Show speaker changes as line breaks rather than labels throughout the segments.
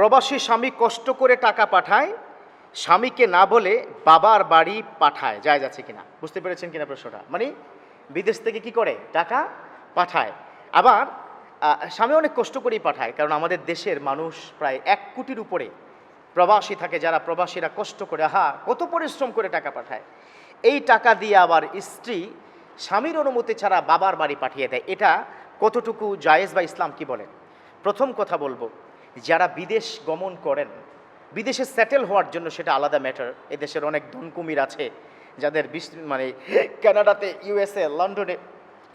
প্রবাসী স্বামী কষ্ট করে টাকা পাঠায়, স্বামীকে না বলে বাবার বাড়ি পাঠায়, যায় যাচ্ছে কিনা? বুঝতে পেরেছেন কিনা প্রশ্নটা? মানে বিদেশ থেকে কি করে? টাকা পাঠায়। আবার স্বামী অনেক কষ্ট করেই পাঠায়, কারণ আমাদের দেশের মানুষ প্রায় এক কোটির উপরে প্রবাসী থাকে, যারা প্রবাসীরা কষ্ট করে, আহা, কত পরিশ্রম করে টাকা পাঠায়। এই টাকা দিয়ে আবার স্ত্রী স্বামীর অনুমতি ছাড়া বাবার বাড়ি পাঠিয়ে দেয়। এটা কতটুকু জায়েজ বা ইসলাম কি বলেন? প্রথম কথা বলব যারা বিদেশ গমন করেন, বিদেশে সেটেল হওয়ার জন্য সেটা আলাদা ম্যাটার এদেশের অনেক ধনকুমির আছে যাদের মানে কানাডাতে ইউএসএ লন্ডনে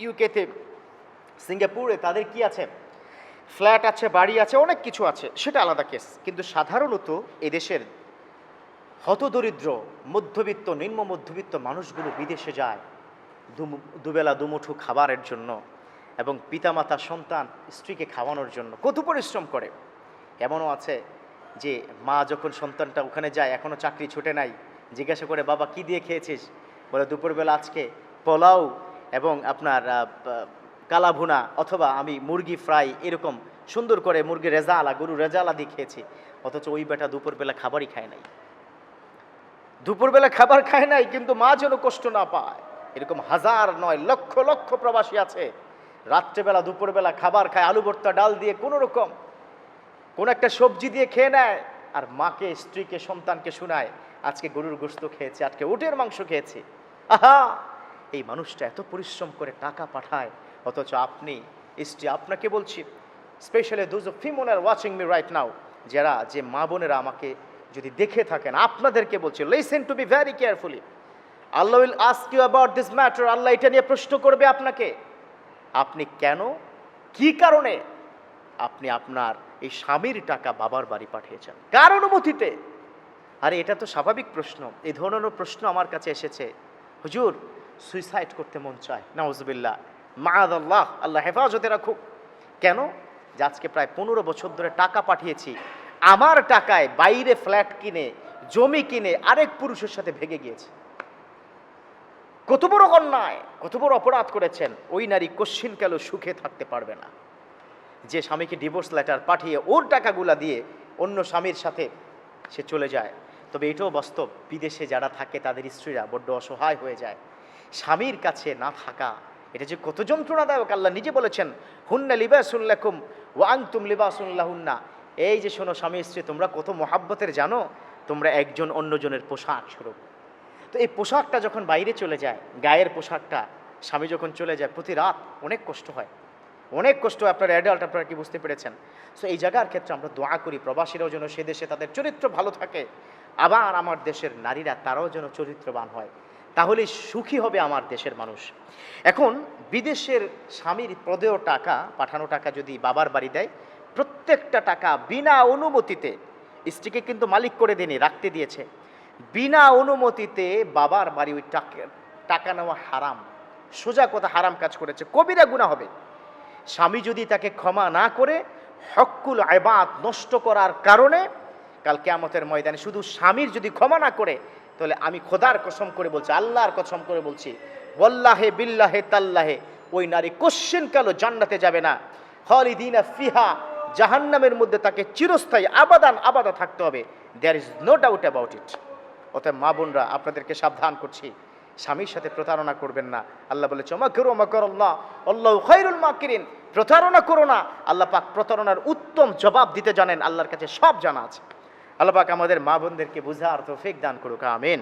ইউকেতে সিঙ্গাপুরে তাদের কি আছে? ফ্ল্যাট আছে, বাড়ি আছে, অনেক কিছু আছে, সেটা আলাদা কেস কিন্তু সাধারণত এদেশের হতদরিদ্র, মধ্যবিত্ত, নিম্ন মধ্যবিত্ত মানুষগুলো বিদেশে যায় দুবেলা, দুমুঠো খাবারের জন্য এবং পিতামাতা, সন্তান, স্ত্রীকে খাওয়ানোর জন্য। কত পরিশ্রম করে। এমনও আছে যে মা যখন সন্তানটা ওখানে যায়, এখনও চাকরি ছুটে নাই, জিজ্ঞাসা করে, বাবা, কি দিয়ে খেয়েছিস? বলে, দুপুরবেলা আজকে পোলাও এবং আপনার কালাভুনা অথবা আমি মুরগি ফ্রাই এরকম সুন্দর করে মুরগি রেজা আলা গরু রেজা আলা দিয়ে খেয়েছি। অথচ ওই বেটা দুপুরবেলা খাবারই খায় নাই। দুপুরবেলা খাবার খায় নাই, কিন্তু মা যেন কষ্ট না পায়। এরকম হাজার নয়, লক্ষ লক্ষ প্রবাসী আছে। রাত্রেবেলা, দুপুরবেলা খাবার খায় আলু ভর্তা ডাল দিয়ে কোনো রকম কোন একটা সবজি দিয়ে খেয়ে নেয়, আর মাকে, স্ত্রীকে, সন্তানকে শোনায়, আজকে গরুর গোস্ত খেয়েছে, আজকে উটের মাংস খেয়েছে। আহা! এই মানুষটা এত পরিশ্রম করে টাকা পাঠায়, অথচ আপনি, স্ত্রী, আপনাকে বলছি specially those of ফিমোন are watching me right now যারা, যে মা বোনেরা আমাকে যদি দেখে থাকেন, আপনাদেরকে বলছি listen to be very carefully Allah will ask you about this matter আল্লাহ এটা নিয়ে প্রশ্ন করবে আপনাকে। আপনি কেন, কি কারণে আপনি আপনার এই স্বামীর টাকা বাবার বাড়ি পাঠিয়েছেন। কার অনুমতিতে? আরে, এটা তো স্বাভাবিক প্রশ্ন। এই ধরনের প্রশ্ন আমার কাছে এসেছে। হুজুর সুইসাইড করতে মন চায়। নাউজবিল্লাহ। মাদ আল্লাহ আল্লাহ হেফাজতে রাখুক। কেন? যে আজকে প্রায় পনেরো বছর ধরে টাকা পাঠিয়েছি। আমার টাকায় বাইরে ফ্ল্যাট কিনে, জমি কিনে আরেক পুরুষের সাথে ভেগে গিয়েছে। কত বড় অন্যায়, কত বড় অপরাধ করেছেন। ওই নারী কশ্চিন কাল সুখে থাকতে পারবে না। যে স্বামীকে ডিভোর্স লেটার পাঠিয়ে ওর টাকাগুলা দিয়ে অন্য স্বামীর সাথে সে চলে যায়। তবে এটাও বাস্তব, বিদেশে যারা থাকে তাদের স্ত্রীরা বড্ড অসহায় হয়ে যায়। স্বামীর কাছে না থাকা, এটা যে কত যন্ত্রণা যন্ত্রণাদায়ক আল্লাহ নিজে বলেছেন, হুন্না লিবাসুল্লাকুম ওয়াং তুম লিবাসুল্লাহুন্না এই যে শোনো স্বামী স্ত্রী, তোমরা কত মহাব্বতের জানো? তোমরা একজন অন্যজনের পোশাক স্বরূপ। তো এই পোশাকটা যখন বাইরে চলে যায়, গায়ের পোশাকটা স্বামী যখন চলে যায়, প্রতি রাত অনেক কষ্ট হয়। অনেক কষ্ট আপনার অ্যাডাল্ট আপনারা কি বুঝতে পেরেছেন? সো এই জায়গার ক্ষেত্রে আমরা দোয়া করি, প্রবাসীরাও যেন সে দেশে তাদের চরিত্র ভালো থাকে। আবার আমার দেশের নারীরা তারাও যেন চরিত্রবান হয়। তাহলে সুখী হবে আমার দেশের মানুষ। এখন বিদেশের স্বামীর প্রদেয় টাকা, পাঠানো টাকা যদি বাবার বাড়ি দেয়, প্রত্যেকটা টাকা বিনা অনুমতিতে স্ত্রীকে কিন্তু মালিক করে দেনি রাখতে দিয়েছে। বিনা অনুমতিতে বাবার বাড়ি ওই টাকা টাকা নেওয়া হারাম। সোজা কথা হারাম কাজ করেছে। কবিরা গুণা হবে। স্বামী যদি তাকে ক্ষমা না করে হকুল আবাদ নষ্ট করার কারণে কাল কেয়ামতের ময়দানে শুধু স্বামীর যদি ক্ষমা না করে, তাহলে আমি খোদার কসম করে বলছি, আল্লাহর কসম করে বলছি, ওয়াল্লাহে বিল্লাহে তাল্লাহে, ওই নারী কোশ্চেন কালো জান্নাতে যাবে না। হলিদিনা ফিহা, জাহান্নামের মধ্যে তাকে চিরস্থায়ী, আবাদান, আবাদা থাকতে হবে। There is no doubt about it অতএব মা বোনরা, আপনাদেরকে সাবধান করছি। স্বামীর সাথে প্রতারণা করবেন না। আল্লাহ বলে চমা করো মকর আল্লাহ। আল্লাহ খৈরুল মাকিরিন প্রতারণা করো না। আল্লাহ পাক প্রতারণার উত্তম জবাব দিতে জানেন। আল্লাহর কাছে সব জানা আছে। আল্লাহ পাক আমাদের মা বোনদেরকে বুঝার ফেক দান করুক। আমিন।